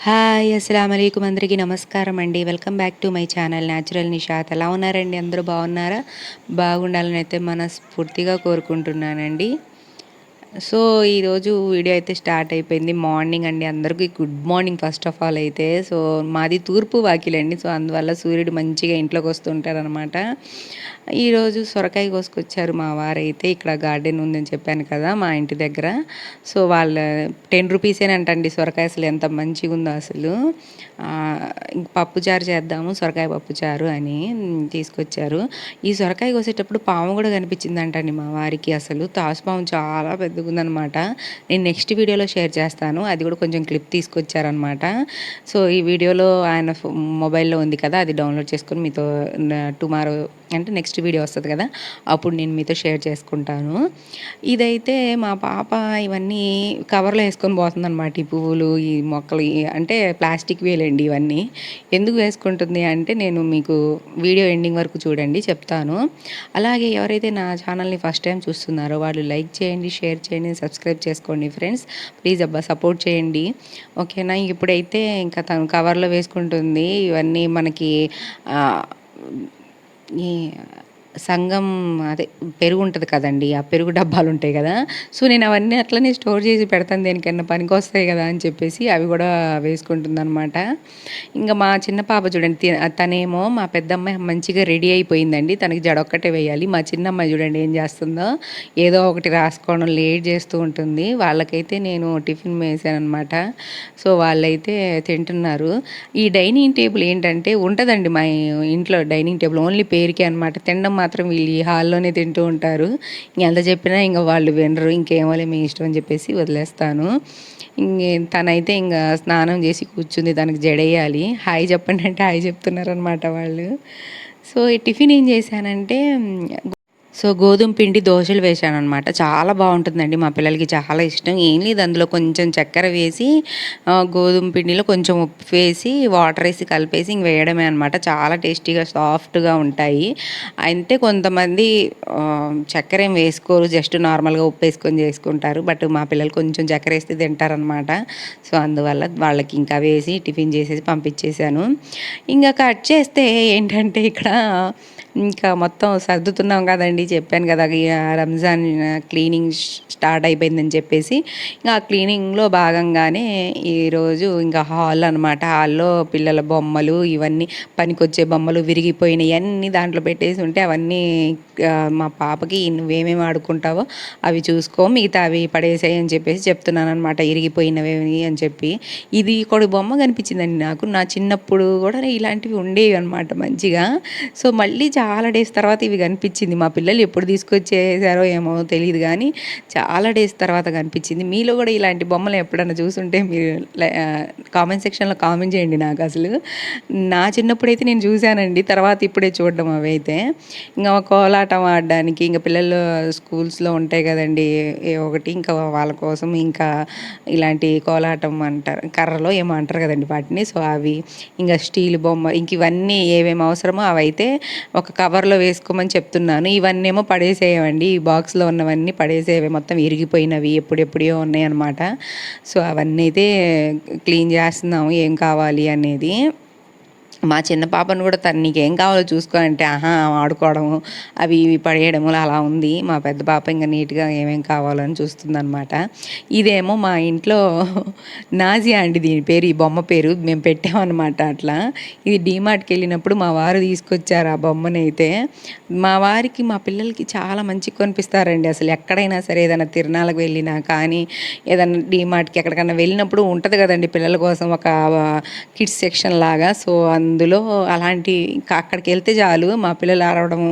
Hi అస్సలం అయికం అందరికీ నమస్కారం అండి. Welcome back to my channel natural Nishat ఎలా ఉన్నారండి? అందరూ బాగున్నారా? బాగుండాలని అయితే మనస్ఫూర్తిగా కోరుకుంటున్నానండి. సో ఈరోజు వీడియో అయితే స్టార్ట్ అయిపోయింది. మార్నింగ్ అండి. అందరికీ good morning first of all అయితే. సో మాది తూర్పు వాకిలండి. సో అందువల్ల సూర్యుడు మంచిగా ఇంట్లోకి వస్తుంటారనమాట ఈరోజు సొరకాయ కోసుకొచ్చారు మా వారైతే. ఇక్కడ గార్డెన్ ఉందని చెప్పాను కదా మా ఇంటి దగ్గర. సో వాళ్ళ టెన్ రూపీసేనంటండి సొరకాయ అసలు ఎంత మంచిగా ఉందో అసలు పప్పుచారు చేద్దాము సొరకాయ పప్పుచారు అని తీసుకొచ్చారు. ఈ సొరకాయ కోసేటప్పుడు పాము కూడా కనిపించిందంటండి మా వారికి అసలు. తాసుపాము చాలా పెద్ద ఉందనమాట నేను నెక్స్ట్ వీడియోలో షేర్ చేస్తాను. అది కూడా కొంచెం క్లిప్ తీసుకొచ్చారనమాట సో ఈ వీడియోలో ఆయన మొబైల్లో ఉంది కదా అది డౌన్లోడ్ చేసుకొని మీతో టుమారో అంటే నెక్స్ట్ వీడియో వస్తుంది కదా అప్పుడు నేను మీతో షేర్ చేసుకుంటాను. ఇదైతే మా పాప ఇవన్నీ కవర్లో వేసుకొని పోతుందన్నమాట ఈ పువ్వులు ఈ మొక్కలు అంటే ప్లాస్టిక్ వేలండి ఇవన్నీ. ఎందుకు వేసుకుంటుంది అంటే నేను మీకు వీడియో ఎండింగ్ వరకు చూడండి చెప్తాను. అలాగే ఎవరైతే నా ఛానల్ని ఫస్ట్ టైం చూస్తున్నారో వాళ్ళు లైక్ చేయండి షేర్ చేయండి సబ్స్క్రైబ్ చేసుకోండి ఫ్రెండ్స్ ప్లీజ్ అబ్బా సపోర్ట్ చేయండి. ఓకేనా? ఇప్పుడైతే ఇంకా తను కవర్లో వేసుకుంటుంది. ఇవన్నీ మనకి ఈ సంఘం అదే పెరుగు ఉంటుంది కదండి ఆ పెరుగు డబ్బాలు ఉంటాయి కదా. సో నేను అవన్నీ అట్లనే స్టోర్ చేసి పెడతాను దేనికైనా పనికి వస్తాయి కదా అని చెప్పేసి అవి కూడా వేసుకుంటుంది అనమాట ఇంకా మా చిన్న పాప చూడండి తనేమో మా పెద్దమ్మాయి మంచిగా రెడీ అయిపోయిందండి. తనకి జడొక్కటే వేయాలి. మా చిన్నమ్మాయి చూడండి ఏం చేస్తుందో ఏదో ఒకటి రాసుకోవడం లేట్ చేస్తూ ఉంటుంది. వాళ్ళకైతే నేను టిఫిన్ వేసాను అనమాట సో వాళ్ళైతే తింటున్నారు. ఈ డైనింగ్ టేబుల్ ఏంటంటే ఉంటుందండి మా ఇంట్లో డైనింగ్ టేబుల్ ఓన్లీ పేరుకే అనమాట తినడం మాత్రం వీళ్ళు ఈ హాల్లోనే తింటూ ఉంటారు. ఎంత చెప్పినా ఇంకా వాళ్ళు వినరు. ఇంకేమోలే మీ ఇష్టం అని చెప్పేసి వదిలేస్తాను. ఇంకే తనైతే ఇంకా స్నానం చేసి కూర్చుంది. తనకి జడేయాలి. హాయ్ చెప్పండి అంటే హాయ్ చెప్తున్నారనమాట వాళ్ళు. సో ఈ టిఫిన్ ఏం చేశానంటే సో గోధుమ పిండి దోశలు వేసాను అనమాట చాలా బాగుంటుందండి మా పిల్లలకి చాలా ఇష్టం. ఏం లేదు అందులో కొంచెం చక్కెర వేసి గోధుమ పిండిలో కొంచెం ఉప్పు వేసి వాటర్ వేసి కలిపేసి ఇంక వేయడమే అనమాట చాలా టేస్టీగా సాఫ్ట్గా ఉంటాయి. అంటే కొంతమంది చక్కెర ఏం వేసుకోరు జస్ట్ నార్మల్గా ఉప్పు వేసుకొని చేసుకుంటారు. బట్ మా పిల్లలు కొంచెం చక్కెర వేస్తే తింటారనమాట సో అందువల్ల వాళ్ళకి ఇంకా వేసి టిఫిన్ చేసేసి పంపించేశాను. ఇంకా కట్ చేస్తే ఏంటంటే ఇక్కడ ఇంకా మొత్తం సర్దుతున్నాం కదండి చెప్పాను కదా రంజాన్ క్లీనింగ్ స్టార్ట్ అయిపోయిందని చెప్పేసి ఇంకా ఆ క్లీనింగ్లో భాగంగానే ఈరోజు ఇంకా హాల్ అనమాట హాల్లో పిల్లల బొమ్మలు ఇవన్నీ పనికొచ్చే బొమ్మలు విరిగిపోయినాయి. అన్నీ దాంట్లో పెట్టేసి ఉంటే అవన్నీ మా పాపకి నువ్వేమేమి ఆడుకుంటావో అవి చూసుకో మిగతా అవి పడేసాయి అని చెప్పేసి చెప్తున్నాను అనమాట ఇరిగిపోయినవి అని చెప్పి. ఇది కొడు బొమ్మ కనిపించిందండి నాకు. నా చిన్నప్పుడు కూడా ఇలాంటివి ఉండేవి అనమాట మంచిగా. సో మళ్ళీ చాలా డేస్ తర్వాత ఇవి కనిపించింది మా పిల్లలు ఎప్పుడు తీసుకొచ్చేసారో ఏమో తెలియదు కానీ చాలా డేస్ తర్వాత కనిపించింది. మీలో కూడా ఇలాంటి బొమ్మలు ఎప్పుడన్నా చూసుంటే మీరు కామెంట్ సెక్షన్లో కామెంట్ చేయండి నాకు అసలు. నా చిన్నప్పుడైతే నేను చూశానండి తర్వాత ఇప్పుడే చూడడం అవి అయితే ఇంకా కోలాటం ఆడడానికి ఇంకా పిల్లలు స్కూల్స్లో ఉంటాయి కదండి ఒకటి ఇంకా వాళ్ళ కోసం ఇంకా ఇలాంటి కోలాటం అంటారు కర్రలో ఏమో అంటారు కదండి వాటిని. సో అవి ఇంకా స్టీల్ బొమ్మ ఇంక ఇవన్నీ ఏమేమి అవసరమో అవైతే ఒక కవర్లో వేసుకోమని చెప్తున్నాను. ఇవన్నీ ఏమో పడేసేయమండి ఈ బాక్స్లో ఉన్నవన్నీ పడేసేవి మొత్తం ఇరిగిపోయినవి ఎప్పుడెప్పుడో ఉన్నాయన్నమాట. సో అవన్నీ అయితే క్లీన్ చేస్తున్నాము. ఏం కావాలి అనేది. మా చిన్న పాపను కూడా తను నీకేం కావాలో చూసుకో అంటే ఆహా ఆడుకోవడము అవి ఇవి పడేయడము అలా ఉంది. మా పెద్ద పాప ఇంకా నీట్గా ఏమేం కావాలని చూస్తుందనమాట ఇదేమో మా ఇంట్లో నాజియా అండి దీని పేరు ఈ బొమ్మ పేరు మేము పెట్టామన్నమాట అట్లా. ఇది డీమార్ట్కి వెళ్ళినప్పుడు మా వారు తీసుకొచ్చారు ఆ బొమ్మని అయితే మా వారికి మా పిల్లలకి చాలా మంచి కొనిపిస్తారండి. అసలు ఎక్కడైనా సరే ఏదైనా తిరణాలకు వెళ్ళినా కానీ ఏదైనా డీమార్ట్కి ఎక్కడికైనా వెళ్ళినప్పుడు ఉంటుంది కదండి పిల్లల కోసం ఒక కిడ్స్ సెక్షన్ లాగా. సో అందులో అలాంటి ఇంకా అక్కడికి వెళ్తే చాలు. మా పిల్లలు ఆడవడం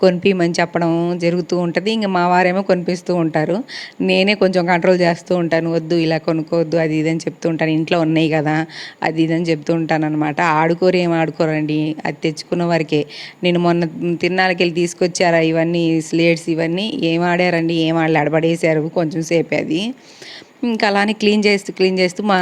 కొనిపించమని చెప్పడం జరుగుతూ ఉంటుంది. ఇంకా మా వారేమో కొనిపిస్తూ ఉంటారు. నేనే కొంచెం కంట్రోల్ చేస్తూ ఉంటాను. వద్దు ఇలా కొనుక్కోవద్దు అది ఇదని చెప్తూ ఉంటాను. ఇంట్లో ఉన్నాయి కదా అది ఇదని చెప్తూ ఉంటాను అనమాట ఆడుకోరు ఏం ఆడుకోరండి. అది తెచ్చుకున్న వరకే. నేను మొన్న తిన్నాళ్ళకి వెళ్ళి తీసుకొచ్చారా ఇవన్నీ స్లేట్స్ ఇవన్నీ? ఏం ఆడారండి? ఏం ఆడలే అడబడేశారు. కొంచెం సేపు అది. ఇంకా అలానే క్లీన్ చేస్తూ క్లీన్ చేస్తూ మా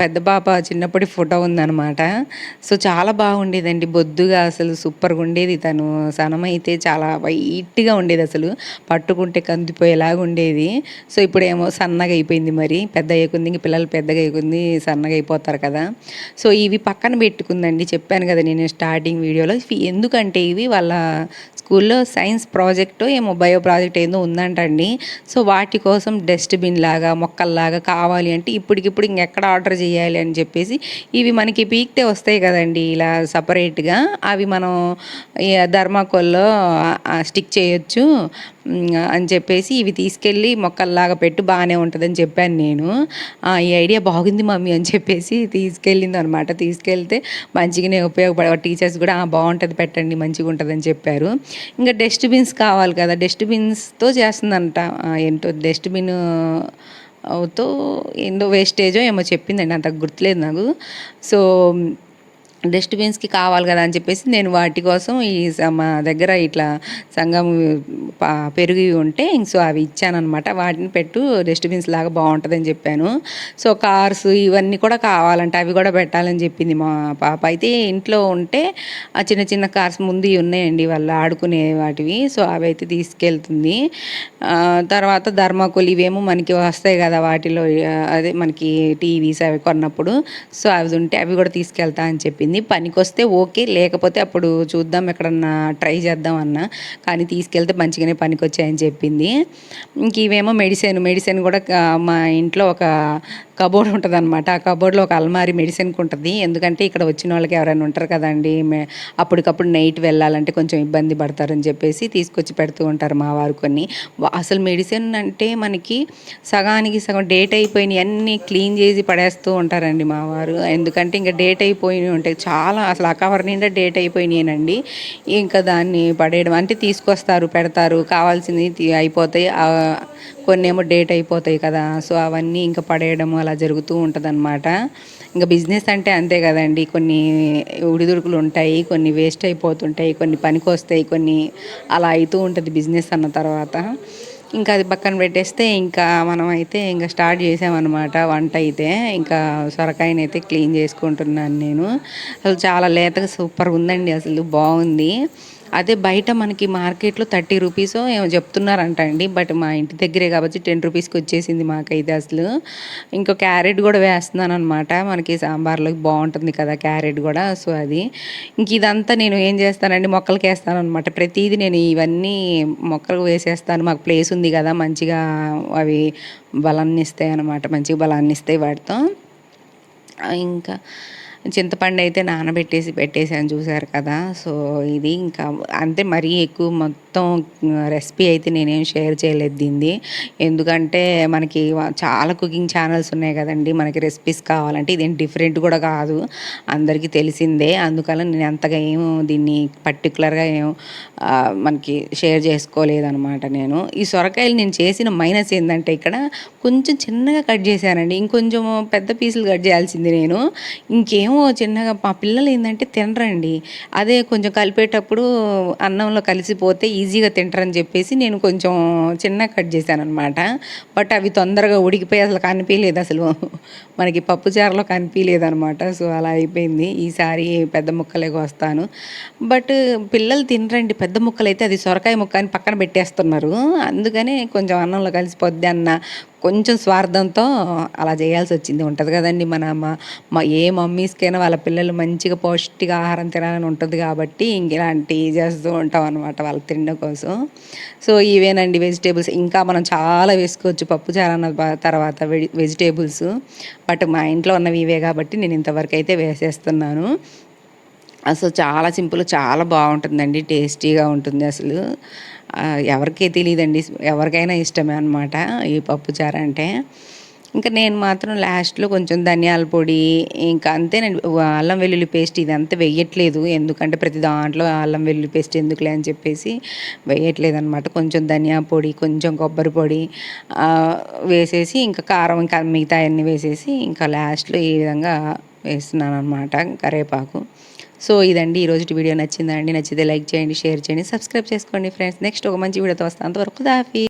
పెద్ద పాప చిన్నప్పటి ఫోటో ఉందన్నమాట. సో చాలా బాగుండేదండి. బొద్దుగా అసలు సూపర్గా ఉండేది. తను సనమైతే చాలా వైట్గా ఉండేది అసలు. పట్టుకుంటే కందిపోయేలాగా ఉండేది. సో ఇప్పుడేమో సన్నగా అయిపోయింది మరి. పెద్ద అయ్యకుంది ఇంక పిల్లలు పెద్దగా అయ్యకుంది సన్నగా అయిపోతారు కదా. సో ఇవి పక్కన పెట్టుకుందండి. చెప్పాను కదా నేను స్టార్టింగ్ వీడియోలో. ఎందుకంటే ఇవి వాళ్ళ స్కూల్లో సైన్స్ ప్రాజెక్టు ఏమో బయో ప్రాజెక్ట్ ఏందో ఉందంటండి. సో వాటి కోసం డస్ట్బిన్ లాగా మొక్కలు లాగా కావాలి అంటే ఇప్పటికిప్పుడు ఇంకెక్కడ ఆర్డర్ చేయాలి అని చెప్పేసి ఇవి మనకి పీక్తే వస్తాయి కదండి ఇలా సపరేట్గా. అవి మనం ధర్మాకోల్లో స్టిక్ చేయొచ్చు అని చెప్పేసి ఇవి తీసుకెళ్ళి మొక్కల్లాగా పెట్టు బాగానే ఉంటుందని చెప్పాను నేను. ఈ ఐడియా బాగుంది మమ్మీ అని చెప్పేసి తీసుకెళ్ళింది అనమాట తీసుకెళ్తే మంచిగానే ఉపయోగపడే టీచర్స్ కూడా బాగుంటుంది పెట్టండి మంచిగా ఉంటుందని చెప్పారు. ఇంకా డస్ట్బిన్స్ కావాలి కదా డస్ట్బిన్స్తో చేస్తుందంట. ఏంటో డస్ట్బిన్ తో ఏందో వేస్టేజో ఏమో చెప్పిందండి అంత గుర్తులేదు నాకు. సో డస్ట్బిన్స్కి కావాలి కదా అని చెప్పేసి నేను వాటి కోసం ఈ మా దగ్గర ఇట్లా సంఘం పెరుగు ఉంటే సో అవి ఇచ్చానమాట వాటిని పెట్టు డస్ట్బిన్స్ లాగా బాగుంటుందని చెప్పాను. సో కార్స్ ఇవన్నీ కూడా కావాలంటే అవి కూడా పెట్టాలని చెప్పింది మా పాప. అయితే ఇంట్లో ఉంటే ఆ చిన్న చిన్న కార్స్ ముందు ఉన్నాయండి వాళ్ళు ఆడుకునే వాటివి. సో అవి అయితే తీసుకెళ్తుంది. తర్వాత ధర్మాకోల్ ఇవేమో మనకి వస్తాయి కదా వాటిలో అదే మనకి టీవీస్ అవి కొన్నప్పుడు. సో అవి ఉంటే అవి కూడా తీసుకెళ్తా అని చెప్పింది. చెప్పింది పనికొస్తే ఓకే లేకపోతే అప్పుడు చూద్దాం ఎక్కడన్నా ట్రై చేద్దాం అన్న. కానీ తీసుకెళ్తే మంచిగానే పనికి వచ్చాయని చెప్పింది. ఇంక ఇవేమో మెడిసిన్ మెడిసిన్ కూడా మా ఇంట్లో ఒక కబోర్డ్ ఉంటుంది అనమాట ఆ కబోర్డ్లో ఒక అల్మారి మెడిసిన్కి ఉంటుంది ఎందుకంటే ఇక్కడ వచ్చిన వాళ్ళకి ఎవరైనా ఉంటారు కదండి అప్పటికప్పుడు నైట్ వెళ్ళాలంటే కొంచెం ఇబ్బంది పడతారని చెప్పేసి తీసుకొచ్చి పెడుతూ ఉంటారు మా వారు కొన్ని. అసలు మెడిసిన్ అంటే మనకి సగానికి సగం డేట్ అయిపోయినాయి అన్నీ క్లీన్ చేసి పడేస్తూ ఉంటారండి మా వారు. ఎందుకంటే ఇంకా డేట్ అయిపోయినవి ఉంటాయి. చాలా అసలు ఆ కవర్ నిండా డేట్ అయిపోయినాయినండి. ఇంకా దాన్ని పడేయడం అంటే తీసుకొస్తారు పెడతారు. కావాల్సింది అయిపోతాయి. కొన్ని ఏమో డేట్ అయిపోతాయి కదా. సో అవన్నీ ఇంకా పడేయడం అలా జరుగుతూ ఉంటుందన్నమాట. ఇంకా బిజినెస్ అంటే అంతే కదండి. కొన్ని ఉడిదుడుకులు ఉంటాయి కొన్ని వేస్ట్ అయిపోతుంటాయి కొన్ని పనికి వస్తాయి కొన్ని అలా అవుతూ ఉంటుంది బిజినెస్ అన్న తర్వాత. ఇంకా అది పక్కన పెట్టేస్తే ఇంకా మనం అయితే ఇంకా స్టార్ట్ చేసామన్నమాట. వంట అయితే ఇంకా సొరకాయనైతే క్లీన్ చేసుకుంటున్నాను నేను. అసలు చాలా లేతగా సూపర్గా ఉందండి అసలు. బాగుంది. అదే బయట మనకి మార్కెట్లో థర్టీ రూపీస్ ఏమో చెప్తున్నారంట అండి. బట్ మా ఇంటి దగ్గరే కాబట్టి టెన్ రూపీస్కి వచ్చేసింది మాకైతే అసలు. ఇంకో క్యారెట్ కూడా వేస్తున్నాను అనమాట మనకి సాంబార్లో బాగుంటుంది కదా క్యారెట్ కూడా. సో అది. ఇంక ఇదంతా నేను ఏం చేస్తానండి? మొక్కలకి వేస్తాను అనమాట ప్రతిదీ నేను ఇవన్నీ మొక్కలకు వేసేస్తాను. మాకు ప్లేస్ ఉంది కదా మంచిగా అవి బలాన్ని ఇస్తాయి అనమాట మంచిగా బలాన్ని ఇస్తాయి వాటితో ఇంకా చింతపండు అయితే నానబెట్టేసి పెట్టేసాను చూసారు కదా. సో ఇది ఇంకా అంతే మరీ ఎక్కువ మొత్తం రెసిపీ అయితే నేనేం షేర్ చేయలేదు దీన్ని. ఎందుకంటే మనకి చాలా కుకింగ్ ఛానల్స్ ఉన్నాయి కదండి. మనకి రెసిపీస్ కావాలంటే ఇదేం డిఫరెంట్ కూడా కాదు. అందరికీ తెలిసిందే. అందుకని నేను అంతగా ఏం దీన్ని పర్టికులర్గా ఏం మనకి షేర్ చేసుకోలేదనమాట నేను. ఈ సొరకాయలు నేను చేసిన మైనస్ ఏంటంటే ఇక్కడ కొంచెం చిన్నగా కట్ చేశానండి. ఇంకొంచెం పెద్ద పీసులు కట్ చేయాల్సింది నేను. ఇంకేం ఏమో చిన్నగా మా పిల్లలు ఏంటంటే తినరండి. అదే కొంచెం కలిపేటప్పుడు అన్నంలో కలిసిపోతే ఈజీగా తింటారని చెప్పేసి నేను కొంచెం చిన్న కట్ చేశాను అనమాట బట్ అవి తొందరగా ఉడికిపోయి అసలు కనిపించలేదు అసలు. మనకి పప్పుచారులో కనిపించలేదు అనమాట సో అలా అయిపోయింది. ఈసారి పెద్ద ముక్కలే వస్తాను బట్ పిల్లలు తినరండి. పెద్ద ముక్కలు అయితే అది సొరకాయ ముక్క అని పక్కన పెట్టేస్తున్నారు. అందుకనే కొంచెం అన్నంలో కలిసిపోద్ది అన్న కొంచెం స్వార్థంతో అలా చేయాల్సి వచ్చింది. ఉంటుంది కదండి మన మా ఏ మమ్మీస్కైనా వాళ్ళ పిల్లలు మంచిగా పౌష్టిక ఆహారం తినాలని ఉంటుంది కాబట్టి ఇంక ఇలాంటివి చేస్తూ ఉంటాం అనమాట వాళ్ళ తిండి కోసం. సో ఇవేనండి వెజిటేబుల్స్. ఇంకా మనం చాలా వేసుకోవచ్చు పప్పు చారన్న తర్వాత వెజిటేబుల్స్. బట్ మా ఇంట్లో ఉన్నవి ఇవే కాబట్టి నేను ఇంతవరకు అయితే వేసేస్తున్నాను. అసలు చాలా సింపుల్ చాలా బాగుంటుందండి. టేస్టీగా ఉంటుంది అసలు. ఎవరికీ తెలియదండి ఎవరికైనా ఇష్టమే అనమాట ఈ పప్పుచారు అంటే. ఇంకా నేను మాత్రం లాస్ట్లో కొంచెం ధనియాల పొడి ఇంకా అంతే నేను అల్లం వెల్లుల్లి పేస్ట్ ఇదంతా వెయ్యట్లేదు ఎందుకంటే ప్రతి దాంట్లో అల్లం వెల్లుల్లి పేస్ట్ ఎందుకులే అని చెప్పేసి వేయట్లేదు అనమాట కొంచెం ధనియా పొడి కొంచెం కొబ్బరి పొడి వేసేసి ఇంకా కారం ఇంకా మిగతా అన్నీ వేసేసి ఇంకా లాస్ట్లో ఈ విధంగా వేస్తున్నాను అనమాట కరేపాకు సో ఇదండి ఈరోజు వీడియో నచ్చిందండి నచ్చితే లైక్ చేయండి షేర్ చేయండి సబ్స్క్రైబ్ చేసుకోండి ఫ్రెండ్స్. నెక్స్ట్ ఒక మంచి వీడియోతో వస్తాను. అంతవరకు దాఫీ.